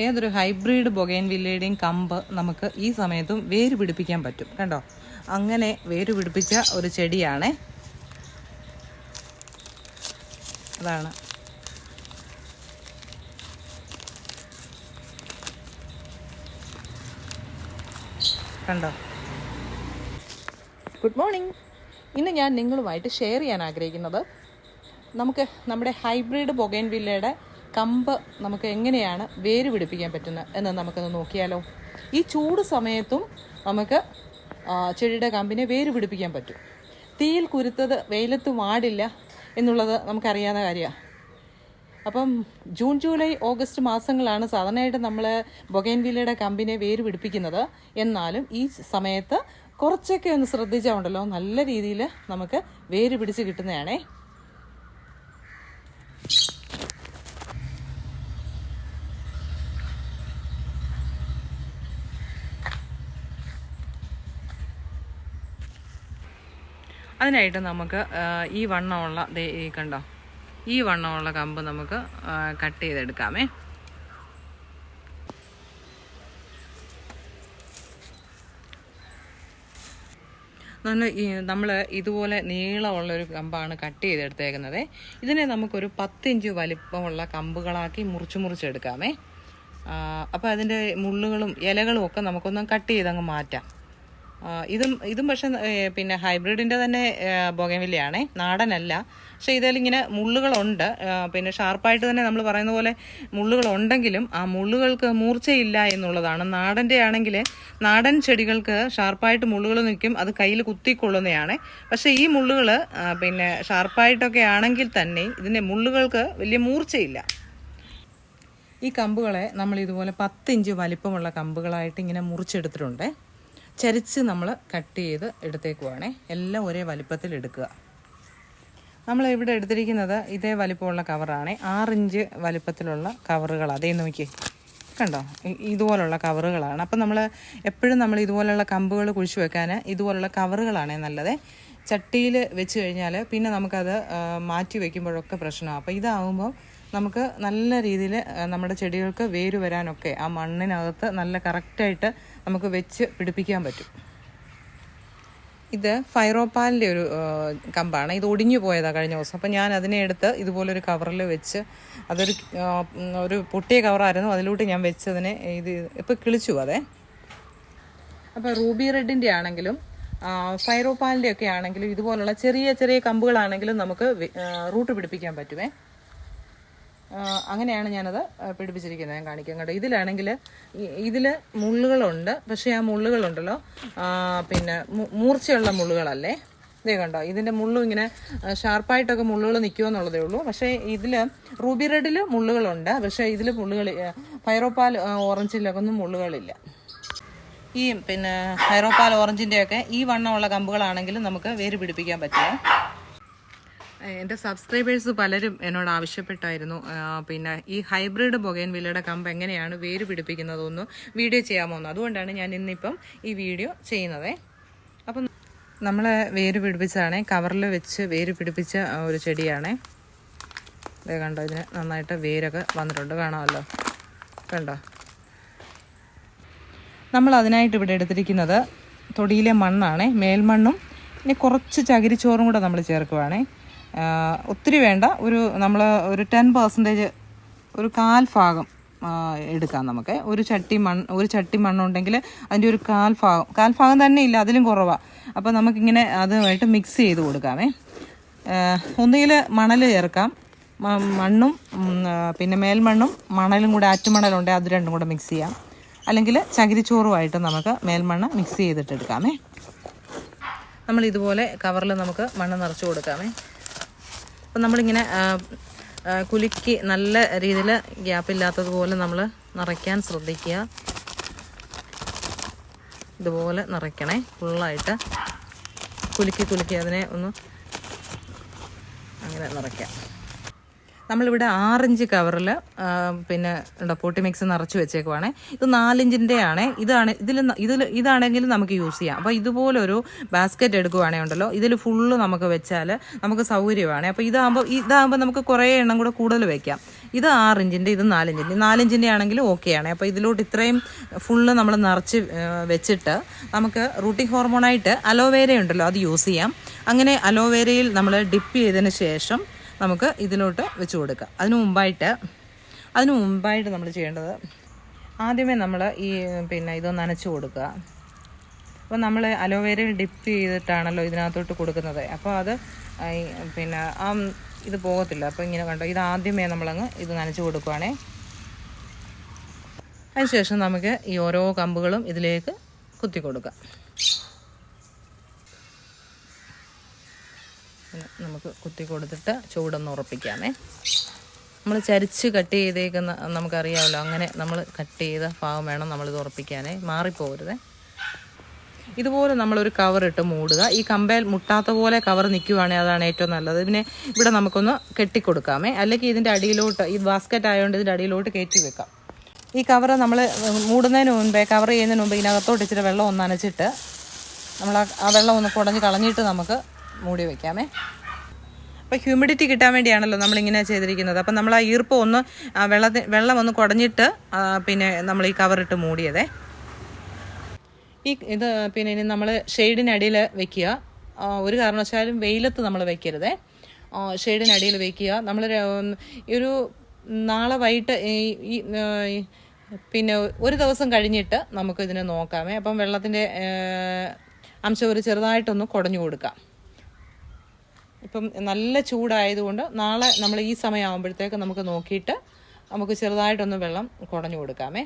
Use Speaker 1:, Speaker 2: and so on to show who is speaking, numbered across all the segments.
Speaker 1: ഏതൊരു ഹൈബ്രിഡ് ബൊഗൈൻ വില്ലയുടെയും കമ്പ് നമുക്ക് ഈ സമയത്തും വേര് പിടിപ്പിക്കാൻ പറ്റും. കണ്ടോ? അങ്ങനെ വേര് പിടിപ്പിച്ച ഒരു ചെടിയാണ്. അതാണ്. കണ്ടോ? ഗുഡ് മോർണിംഗ് ഇന്ന് ഞാൻ നിങ്ങളുമായിട്ട് ഷെയർ ചെയ്യാൻ ആഗ്രഹിക്കുന്നത് നമുക്ക് നമ്മുടെ ഹൈബ്രിഡ് ബൊഗൈൻ വില്ലയുടെ കമ്പ് നമുക്ക് എങ്ങനെയാണ് വേര് പിടിപ്പിക്കാൻ പറ്റുന്നത് എന്ന് നമുക്കൊന്ന് നോക്കിയാലോ. ഈ ചൂട് സമയത്തും നമുക്ക് ചെടിയുടെ കമ്പിനെ വേര് പിടിപ്പിക്കാൻ പറ്റും. തീയിൽ കുരുത്തത് വെയിലത്ത് വാടില്ല എന്നുള്ളത് നമുക്കറിയാവുന്ന കാര്യമാണ്. അപ്പം ജൂൺ ജൂലൈ ഓഗസ്റ്റ് മാസങ്ങളാണ് സാധാരണയായിട്ട് നമ്മൾ ബൊഗൈൻവില്ലയുടെ കമ്പിനെ വേര് പിടിപ്പിക്കുന്നത്. എന്നാലും ഈ സമയത്ത് കുറച്ചൊക്കെ ഒന്ന് ശ്രദ്ധിച്ചാൽ ഉണ്ടല്ലോ. നല്ല രീതിയിൽ നമുക്ക് വേര് പിടിച്ച് കിട്ടുന്നതാണേ. അതിനായിട്ട് നമുക്ക് ഈ വണ്ണമുള്ള ഈ കണ്ടോ ഈ വണ്ണമുള്ള കമ്പ് നമുക്ക് കട്ട് ചെയ്തെടുക്കാമേ. ഈ നമ്മൾ ഇതുപോലെ നീളമുള്ള ഒരു കമ്പാണ് കട്ട് ചെയ്തെടുത്തേക്കുന്നത്. ഇതിനെ നമുക്കൊരു പത്തിഞ്ച് വലിപ്പമുള്ള കമ്പുകളാക്കി മുറിച്ച് മുറിച്ചെടുക്കാമേ. അപ്പോൾ അതിന്റെ മുള്ളുകളും ഇലകളും ഒക്കെ നമുക്കൊന്ന് കട്ട് ചെയ്തങ്ങ് മാറ്റാം. ഇതും ഇതും പക്ഷെ പിന്നെ ഹൈബ്രിഡിന്റെ തന്നെ ബൊഗമില്ലയാണേ നാടനല്ല. പക്ഷേ ഇതിലിങ്ങനെ മുള്ളുകളുണ്ട്. പിന്നെ ഷാർപ്പായിട്ട് തന്നെ നമ്മൾ പറയുന്ന പോലെ മുള്ളുകളുണ്ടെങ്കിലും ആ മുള്ളുകൾക്ക് മൂർച്ചയില്ല എന്നുള്ളതാണ്. നാടന്റെ ആണെങ്കിൽ നാടൻ ചെടികൾക്ക് ഷാർപ്പായിട്ട് മുള്ളുകൾ നിൽക്കും. അത് കയ്യിൽ കുത്തിക്കൊള്ളുന്നതാണ് പക്ഷേ ഈ മുള്ളുകൾ പിന്നെ ഷാർപ്പായിട്ടൊക്കെ ആണെങ്കിൽ തന്നെ ഇതിന്റെ മുള്ളുകൾക്ക് വലിയ മൂർച്ചയില്ല. ഈ കമ്പുകളെ നമ്മൾ ഇതുപോലെ പത്ത് ഇഞ്ച് വലിപ്പമുള്ള കമ്പുകളായിട്ട് ഇങ്ങനെ മുറിച്ചെടുത്തിട്ടുണ്ട്. ചരിച്ച് നമ്മൾ കട്ട് ചെയ്ത് എടുത്തേക്കുവാണേ എല്ലാം ഒരേ വലിപ്പത്തിൽ എടുക്കുക. നമ്മൾ ഇവിടെ എടുത്തിരിക്കുന്നത് ഇതേ വലിപ്പമുള്ള കവറാണ്. ആറിഞ്ച് വലിപ്പത്തിലുള്ള കവറുകൾ അതേ നോക്കി കണ്ടോ? ഇതുപോലുള്ള കവറുകളാണ്. അപ്പം നമ്മൾ എപ്പോഴും നമ്മൾ ഇതുപോലുള്ള കമ്പുകൾ കുഴിച്ചു വെക്കാൻ ഇതുപോലുള്ള കവറുകളാണേ നല്ലത്. ചട്ടിയിൽ വെച്ച് കഴിഞ്ഞാൽ പിന്നെ നമുക്കത് മാറ്റി വയ്ക്കുമ്പോഴൊക്കെ പ്രശ്നമാണ് അപ്പോൾ ഇതാവുമ്പോൾ നമുക്ക് നല്ല രീതിയിൽ നമ്മുടെ ചെടികൾക്ക് വേര് വരാനൊക്കെ ആ മണ്ണിനകത്ത് നല്ല കറക്റ്റായിട്ട് നമുക്ക് വെച്ച് പിടിപ്പിക്കാൻ പറ്റും. ഇത് ഫൈറോപ്പാലിന്റെ ഒരു കമ്പാണ്. ഇത് ഒടിഞ്ഞു പോയതാണ് കഴിഞ്ഞ ദിവസം. അപ്പം ഞാൻ അതിനെ എടുത്ത് ഇതുപോലൊരു കവറിൽ വെച്ച് അതൊരു ഒരു പൊട്ടിയ കവറായിരുന്നു. അതിലോട്ട് ഞാൻ വെച്ചതിനെ ഇത് ഇപ്പോൾ കിളിച്ചു അതെ അപ്പോൾ റൂബി റെഡിന്റെ ആണെങ്കിലും ഫൈറോപ്പാലിന്റെ ഒക്കെ ആണെങ്കിലും ഇതുപോലുള്ള ചെറിയ ചെറിയ കമ്പുകളാണെങ്കിലും നമുക്ക് റൂട്ട് പിടിപ്പിക്കാൻ പറ്റുമേ അങ്ങനെയാണ് ഞാനത് പിടിപ്പിച്ചിരിക്കുന്നത്. ഞാൻ കാണിക്കാം കേട്ടോ. ഇതിലാണെങ്കിൽ ഇതിൽ മുള്ളുകളുണ്ട്. പക്ഷേ ആ മുള്ളുകളുണ്ടല്ലോ. പിന്നെ മൂർച്ചയുള്ള മുള്ളുകളല്ലേ? ഇതേ കണ്ടോ? ഇതിന്റെ മുള്ളും ഇങ്ങനെ ഷാർപ്പായിട്ടൊക്കെ മുള്ളുകൾ നിൽക്കുമെന്നുള്ളതേ ഉള്ളൂ. പക്ഷേ ഇതിൽ റൂബി റെഡിൽ മുള്ളുകളുണ്ട്. പക്ഷേ ഇതിൽ മുള്ളുകൾ ഫൈറോപ്പാൽ ഓറഞ്ചിലൊക്കെ ഒന്നും മുള്ളുകളില്ല. ഈ പിന്നെ ഹൈറോപ്പാൽ ഓറഞ്ചിന്റെയൊക്കെ ഈ വണ്ണമുള്ള കമ്പുകളാണെങ്കിലും നമുക്ക് വേര് പിടിപ്പിക്കാൻ പറ്റുമോ എന്റെ സബ്സ്ക്രൈബേഴ്സ് പലരും എന്നോട് ആവശ്യപ്പെട്ടായിരുന്നു. പിന്നെ ഈ ഹൈബ്രിഡ് ബൊഗൈൻ വില്ലയുടെ കമ്പ് എങ്ങനെയാണ് വേര് പിടിപ്പിക്കുന്നതൊന്നും വീഡിയോ ചെയ്യാമോ എന്ന് അതുകൊണ്ടാണ് ഞാൻ ഇന്നിപ്പം ഈ വീഡിയോ ചെയ്യുന്നത്. അപ്പം നമ്മൾ വേര് പിടിപ്പിച്ചാണ് കവറിൽ വെച്ച് വേര് പിടിപ്പിച്ച ഒരു ചെടിയാണ്. ഇത് കണ്ടോ ഇതിന് നന്നായിട്ട് വേരൊക്കെ വന്നിട്ടുണ്ട്. കാണാമല്ലോ. കണ്ടോ? നമ്മൾ അതിനായിട്ട് ഇവിടെ എടുത്തിരിക്കുന്നത് തൊടിയിലെ മണ്ണാണ് മേൽമണ്ണും ഇനി കുറച്ച് ചകിരിച്ചോറും കൂടെ നമ്മൾ ചേർക്കുവാണേ. ഒത്തിരി വേണ്ട. ഒരു നമ്മൾ ഒരു ടെൻ പെർസെന്റേജ് ഒരു കാൽ ഭാഗം എടുക്കാം നമുക്ക്. ഒരു ചട്ടി മണ്ണ് ഒരു ചട്ടി മണ്ണുണ്ടെങ്കിൽ അതിന്റെ ഒരു കാൽ ഭാഗം കാൽ ഭാഗം തന്നെ ഇല്ല അതിലും കുറവാണ് അപ്പോൾ നമുക്കിങ്ങനെ അതുമായിട്ട് മിക്സ് ചെയ്ത് കൊടുക്കാമേ. ഒന്നുകിൽ മണൽ ചേർക്കാം. മണ്ണും പിന്നെ മേൽമണ്ണും മണലും കൂടെ ആറ്റുമണലുണ്ട് അത് രണ്ടും കൂടെ മിക്സ് ചെയ്യാം. അല്ലെങ്കിൽ ചകിരിച്ചോറുമായിട്ട് നമുക്ക് മേൽമണ്ണ് മിക്സ് ചെയ്തിട്ടെടുക്കാമേ നമ്മൾ ഇതുപോലെ കവറിൽ നമുക്ക് മണ്ണ് നിറച്ച് കൊടുക്കാമേ. അപ്പം നമ്മളിങ്ങനെ കുലുക്കി നല്ല രീതിയിൽ ഗ്യാപ്പില്ലാത്തതുപോലെ നമ്മൾ നിറയ്ക്കാൻ ശ്രദ്ധിക്കുക. ഇതുപോലെ നിറയ്ക്കണേ ഫുള്ളായിട്ട് കുലുക്കി കുലുക്കി അതിനെ ഒന്ന് അങ്ങനെ നിറയ്ക്കാം. നമ്മളിവിടെ ആറിഞ്ച് കവറിൽ പിന്നെ എന്താ പൊട്ടി മിക്സ് നിറച്ച് വെച്ചേക്കുവാണ്. ഇത് നാലിഞ്ചിന്റെ ആണ് ഇതാണ് ഇതിൽ ഇതിൽ ഇതാണെങ്കിലും നമുക്ക് യൂസ് ചെയ്യാം. അപ്പോൾ ഇതുപോലൊരു ബാസ്ക്കറ്റ് എടുക്കുവാണെങ്കിൽ ഉണ്ടല്ലോ. ഇതിൽ ഫുള്ള് നമുക്ക് വെച്ചാൽ നമുക്ക് സൗകര്യമാണ്. അപ്പോൾ ഇതാകുമ്പോൾ ഇതാകുമ്പോൾ നമുക്ക് കുറേ എണ്ണം കൂടെ കൂടുതൽ വെക്കാം. ഇത് ആറിഞ്ചിന്റെ ഇത് നാലിഞ്ചിന്റെ നാലിഞ്ചിന്റെ ആണെങ്കിലും ഓക്കെയാണ്. അപ്പോൾ ഇതിലോട്ട് ഇത്രയും ഫുള്ള് നമ്മൾ നിറച്ച് വെച്ചിട്ട് നമുക്ക് റൂട്ടിംഗ് ഹോർമോണായിട്ട് അലോവേര ഉണ്ടല്ലോ അത് യൂസ് ചെയ്യാം. അങ്ങനെ അലോവേരയിൽ നമ്മൾ ഡിപ്പ് ചെയ്തതിന് ശേഷം നമുക്ക് ഇതിലോട്ട് വെച്ച് കൊടുക്കാം. അതിനു മുമ്പായിട്ട് അതിനു മുമ്പായിട്ട് നമ്മൾ ചെയ്യേണ്ടത് ആദ്യമേ നമ്മൾ ഈ പിന്നെ ഇതൊന്ന് നനച്ച് കൊടുക്കുക. അപ്പോൾ നമ്മൾ അലോവേരയിൽ ഡിപ്പ് ചെയ്തിട്ടാണല്ലോ ഇതിനകത്തോട്ട് കൊടുക്കുന്നത്. അപ്പോൾ അത് പിന്നെ ആ ഇത് പോകത്തില്ല. അപ്പോൾ ഇങ്ങനെ കണ്ടോ ഇത് ആദ്യമേ നമ്മളങ്ങ് ഇത് നനച്ച് കൊടുക്കുവാണേ. അതിനുശേഷം നമുക്ക് ഈ ഓരോ കമ്പുകളും ഇതിലേക്ക് കുത്തി കൊടുക്കാം. നമുക്ക് കുത്തി കൊടുത്തിട്ട് ചൂടൊന്ന് ഉറപ്പിക്കാമേ. നമ്മൾ ചരിച്ച് കട്ട് ചെയ്തേക്കുന്ന നമുക്കറിയാമല്ലോ അങ്ങനെ നമ്മൾ കട്ട് ചെയ്ത ഭാഗം വേണം നമ്മളിത് ഉറപ്പിക്കാനേ. മാറിപ്പോകരുതേ. ഇതുപോലെ നമ്മളൊരു കവർ ഇട്ട് മൂടുക. ഈ കമ്പയിൽ മുട്ടാത്ത പോലെ കവർ നിൽക്കുവാണെങ്കിൽ അതാണ് ഏറ്റവും നല്ലത്. പിന്നെ ഇവിടെ നമുക്കൊന്ന് കെട്ടിക്കൊടുക്കാമേ. അല്ലെങ്കിൽ ഇതിന്റെ അടിയിലോട്ട് ഈ ബാസ്ക്കറ്റ് ആയതുകൊണ്ട് ഇതിന്റെ അടിയിലോട്ട് കയറ്റി വെക്കാം. ഈ കവർ നമ്മൾ മൂടുന്നതിന് മുൻപേ കവർ ചെയ്യുന്നതിന് മുമ്പ് ഇതിനകത്തോട്ട് ഇച്ചിരി വെള്ളം ഒന്ന് നനച്ചിട്ട് നമ്മൾ ആ വെള്ളം ഒന്ന് കുടഞ്ഞ് കളഞ്ഞിട്ട് നമുക്ക് മൂടി വയ്ക്കാമേ അപ്പോൾ ഹ്യൂമിഡിറ്റി കിട്ടാൻ വേണ്ടിയാണല്ലോ നമ്മളിങ്ങനെ ചെയ്തിരിക്കുന്നത്. അപ്പം നമ്മൾ ആ ഈർപ്പം ഒന്ന് ആ വെള്ളത്തി വെള്ളം ഒന്ന് കുടഞ്ഞിട്ട് പിന്നെ നമ്മൾ ഈ കവറിട്ട് മൂടിയതേ. ഈ ഇത് പിന്നെ ഇനി നമ്മൾ ഷെയ്ഡിനടിയിൽ വെക്കുക. ഒരു കാരണവശാലും വെയിലത്ത് നമ്മൾ വെക്കരുതേ. ഷെയ്ഡിനടിയിൽ വെക്കുക. നമ്മൾ ഒരു നാളെ വൈകിട്ട് ഈ പിന്നെ ഒരു ദിവസം കഴിഞ്ഞിട്ട് നമുക്ക് ഇതിനെ നോക്കാമേ. അപ്പം വെള്ളത്തിന്റെ അംശം ഒരു ചെറുതായിട്ടൊന്ന് കുടഞ്ഞു കൊടുക്കാം. ഇപ്പം നല്ല ചൂടായതുകൊണ്ട് നാളെ നമ്മൾ ഈ സമയമാകുമ്പോഴത്തേക്ക് നമുക്ക് നോക്കിയിട്ട് നമുക്ക് ചെറുതായിട്ടൊന്ന് വെള്ളം കുടഞ്ഞു കൊടുക്കാമേ.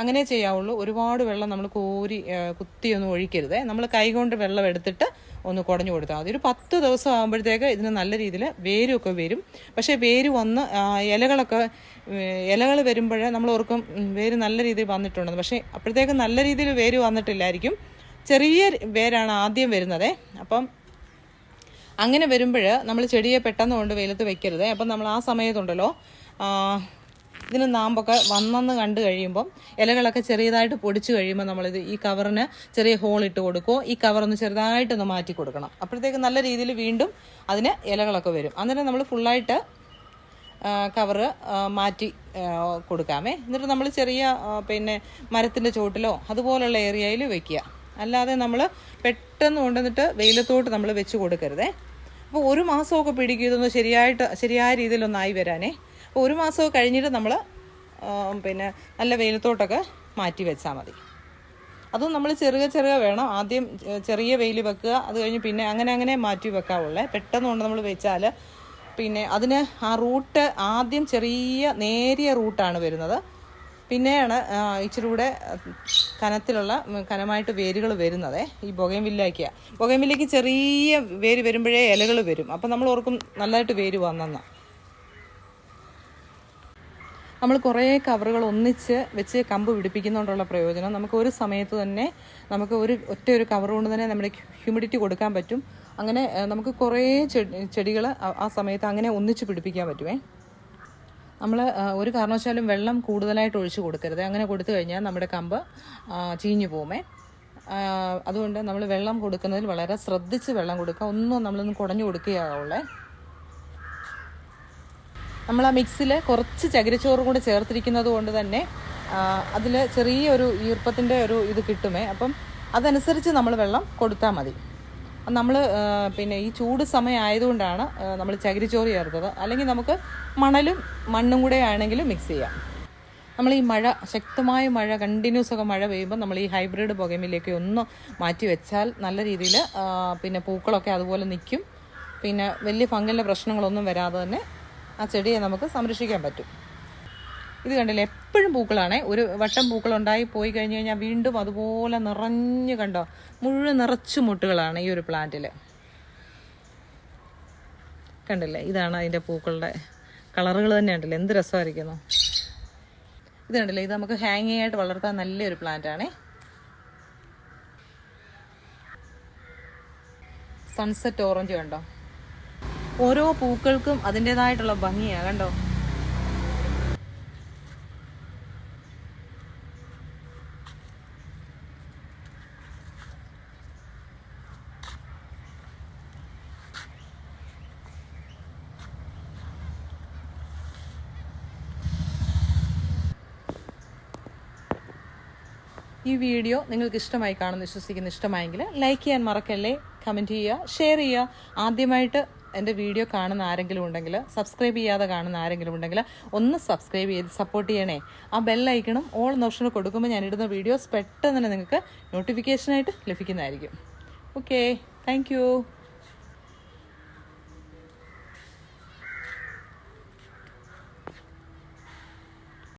Speaker 1: അങ്ങനെ ചെയ്യാവുള്ളൂ. ഒരുപാട് വെള്ളം നമ്മൾ കോരി കുത്തിയൊന്നും ഒഴിക്കരുതേ. നമ്മൾ കൈകൊണ്ട് വെള്ളം എടുത്തിട്ട് ഒന്ന് കുടഞ്ഞു കൊടുത്താൽ മതി. ഒരു പത്ത് ദിവസം ആകുമ്പോഴത്തേക്ക് ഇതിന് നല്ല രീതിയിൽ വേരുമൊക്കെ വരും. പക്ഷേ വേര് വന്ന് ഇലകളൊക്കെ ഇലകൾ വരുമ്പോഴേ നമ്മൾ ഓർക്കും വേര് നല്ല രീതിയിൽ വന്നിട്ടുണ്ടെന്ന്. പക്ഷേ അപ്പോഴത്തേക്ക് നല്ല രീതിയിൽ വേര് വന്നിട്ടില്ലായിരിക്കും. ചെറിയ വേരാണ് ആദ്യം വരുന്നതേ. അപ്പം അങ്ങനെ വരുമ്പോൾ നമ്മൾ ചെടിയെ പെട്ടെന്ന് കൊണ്ട് വെയിലത്ത് വെക്കരുത്. അപ്പം നമ്മൾ ആ സമയത്തുണ്ടല്ലോ ഇതിന് നാമ്പൊക്കെ വന്നെന്ന് കണ്ടു കഴിയുമ്പം ഇലകളൊക്കെ ചെറിയതായിട്ട് പൊടിച്ചു കഴിയുമ്പോൾ നമ്മളിത് ഈ കവറിന് ചെറിയ ഹോൾ ഇട്ട് കൊടുക്കുമോ ഈ കവറൊന്ന് ചെറുതായിട്ടൊന്ന് മാറ്റി കൊടുക്കണം. അപ്പോഴത്തേക്ക് നല്ല രീതിയിൽ വീണ്ടും അതിന് ഇലകളൊക്കെ വരും. അന്നേരം നമ്മൾ ഫുള്ളായിട്ട് കവറ് മാറ്റി കൊടുക്കാമേ. എന്നിട്ട് നമ്മൾ ചെറിയ പിന്നെ മരത്തിന്റെ ചോട്ടിലോ അതുപോലുള്ള ഏരിയയിൽ വെക്കുക. അല്ലാതെ നമ്മൾ പെട്ടെന്ന് കൊണ്ടുവന്നിട്ട് വെയിലത്തോട്ട് നമ്മൾ വെച്ച് കൊടുക്കരുതേ. അപ്പോൾ ഒരു മാസമൊക്കെ പിടിക്കും ഇതൊന്ന് ശരിയായിട്ട് ശരിയായ രീതിയിലൊന്നായി വരാനേ. അപ്പോൾ ഒരു മാസമൊക്കെ കഴിഞ്ഞിട്ട് നമ്മൾ പിന്നെ നല്ല വെയിലത്തോട്ടൊക്കെ മാറ്റി വെച്ചാൽ മതി. അതും നമ്മൾ ചെറുക ചെറുക വേണം. ആദ്യം ചെറിയ വെയിൽ വെക്കുക. അത് കഴിഞ്ഞ് പിന്നെ അങ്ങനെ അങ്ങനെ മാറ്റി വെക്കാവുള്ളേ. പെട്ടെന്ന് കൊണ്ട് നമ്മൾ വെച്ചാൽ പിന്നെ അതിന് ആ റൂട്ട് ആദ്യം ചെറിയ നേരിയ റൂട്ടാണ് വരുന്നത്. പിന്നെയാണ് ഇച്ചിരി കൂടെ കനത്തിലുള്ള കനമായിട്ട് വേരുകൾ വരുന്നത്. ഈ ബൊഗൈൻവില്ലയ്ക്ക്. ബൊഗൈൻവില്ലയ്ക്ക് ചെറിയ വേര് വരുമ്പോഴേ ഇലകൾ വരും. അപ്പം നമ്മൾ ഓർക്കും നല്ലതായിട്ട് വേര് വന്നെന്നാണ് നമ്മൾ കുറേ കവറുകൾ ഒന്നിച്ച് വെച്ച് കമ്പ് പിടിപ്പിക്കുന്നതുകൊണ്ടുള്ള പ്രയോജനം. നമുക്ക് ഒരു സമയത്ത് തന്നെ നമുക്ക് ഒരു ഒറ്റ ഒരു കവർ കൊണ്ട് തന്നെ നമ്മുടെ ഹ്യൂമിഡിറ്റി കൊടുക്കാൻ പറ്റും. അങ്ങനെ നമുക്ക് കുറേ ചെടികൾ ആ സമയത്ത് അങ്ങനെ ഒന്നിച്ച് പിടിപ്പിക്കാൻ പറ്റുമേ നമ്മൾ ഒരു കാരണവശാലും വെള്ളം കൂടുതലായിട്ട് ഒഴിച്ചു കൊടുക്കരുത്. അങ്ങനെ കൊടുത്തു കഴിഞ്ഞാൽ നമ്മുടെ കമ്പ് ചീഞ്ഞു പോകുമേ. അതുകൊണ്ട് നമ്മൾ വെള്ളം കൊടുക്കുന്നതിൽ വളരെ ശ്രദ്ധിച്ച് വെള്ളം കൊടുക്കുക. ഒന്നും നമ്മളൊന്നും കുടഞ്ഞു കൊടുക്കുകയാവുള്ളേ നമ്മൾ ആ മിക്സിൽ കുറച്ച് ചകിരിച്ചോറും കൂടി ചേർത്തിരിക്കുന്നത് കൊണ്ട് തന്നെ അതിൽ ചെറിയൊരു ഈർപ്പത്തിന്റെ ഒരു ഇത് കിട്ടുമേ. അപ്പം അതനുസരിച്ച് നമ്മൾ വെള്ളം കൊടുത്താൽ മതി. നമ്മൾ പിന്നെ ഈ ചൂട് സമയമായതുകൊണ്ടാണ് നമ്മൾ ചകിരിച്ചോറ് ചേർത്തത്. അല്ലെങ്കിൽ നമുക്ക് മണലും മണ്ണും കൂടെ ആണെങ്കിലും മിക്സ് ചെയ്യാം. നമ്മൾ ഈ മഴ ശക്തമായ മഴ കണ്ടിന്യൂസ് ഒക്കെ മഴ പെയ്യുമ്പോൾ നമ്മൾ ഈ ഹൈബ്രിഡ് പുകമിലേക്ക് ഒന്ന് മാറ്റി വെച്ചാൽ നല്ല രീതിയിൽ പിന്നെ പൂക്കളൊക്കെ അതുപോലെ നിൽക്കും. പിന്നെ വലിയ ഫംഗലിന്റെ പ്രശ്നങ്ങളൊന്നും വരാതെ തന്നെ ആ ചെടിയെ നമുക്ക് സംരക്ഷിക്കാൻ പറ്റും. ഇത് കണ്ടില്ലേ? എപ്പോഴും പൂക്കളാണേ. ഒരു വട്ടം പൂക്കളുണ്ടായി പോയി കഴിഞ്ഞ് കഴിഞ്ഞാൽ വീണ്ടും അതുപോലെ നിറഞ്ഞു കണ്ടോ? മുഴുവൻ നിറച്ചു മുട്ടുകളാണ് ഈ ഒരു പ്ലാന്റിൽ കണ്ടില്ലേ? ഇതാണ് അതിന്റെ പൂക്കളുടെ കളറുകൾ തന്നെ ഉണ്ടല്ലോ എന്ത് രസമായിരിക്കുന്നു. ഇത് കണ്ടില്ലേ? ഇത് നമുക്ക് ഹാങ്ങിങ് ആയിട്ട് വളർത്താൻ നല്ലൊരു പ്ലാന്റ് ആണ് സൺസെറ്റ് ഓറഞ്ച് കണ്ടോ? ഓരോ പൂക്കൾക്കും അതിന്റെതായിട്ടുള്ള ഭംഗിയാണ് കണ്ടോ? ഈ വീഡിയോ നിങ്ങൾക്ക് ഇഷ്ടമായി കാണുന്ന വിശ്വസിക്കുന്ന ഇഷ്ടമായെങ്കിൽ ലൈക്ക് ചെയ്യാൻ മറക്കല്ലേ? കമന്റ് ചെയ്യുക ഷെയർ ചെയ്യുക. ആദ്യമായിട്ട് എന്റെ വീഡിയോ കാണുന്ന ആരെങ്കിലും ഉണ്ടെങ്കിൽ സബ്സ്ക്രൈബ് ചെയ്യാതെ കാണുന്ന ആരെങ്കിലും ഉണ്ടെങ്കിൽ ഒന്ന് സബ്സ്ക്രൈബ് ചെയ്ത് സപ്പോർട്ട് ചെയ്യണേ. ആ ബെല്ലൈക്കണം ഓൾ ഓപ്ഷൻ കൊടുക്കുമ്പോൾ ഞാൻ ഇടുന്ന വീഡിയോസ് പെട്ടെന്ന് തന്നെ നിങ്ങൾക്ക് നോട്ടിഫിക്കേഷനായിട്ട് ലഭിക്കുന്നതായിരിക്കും. Okay thank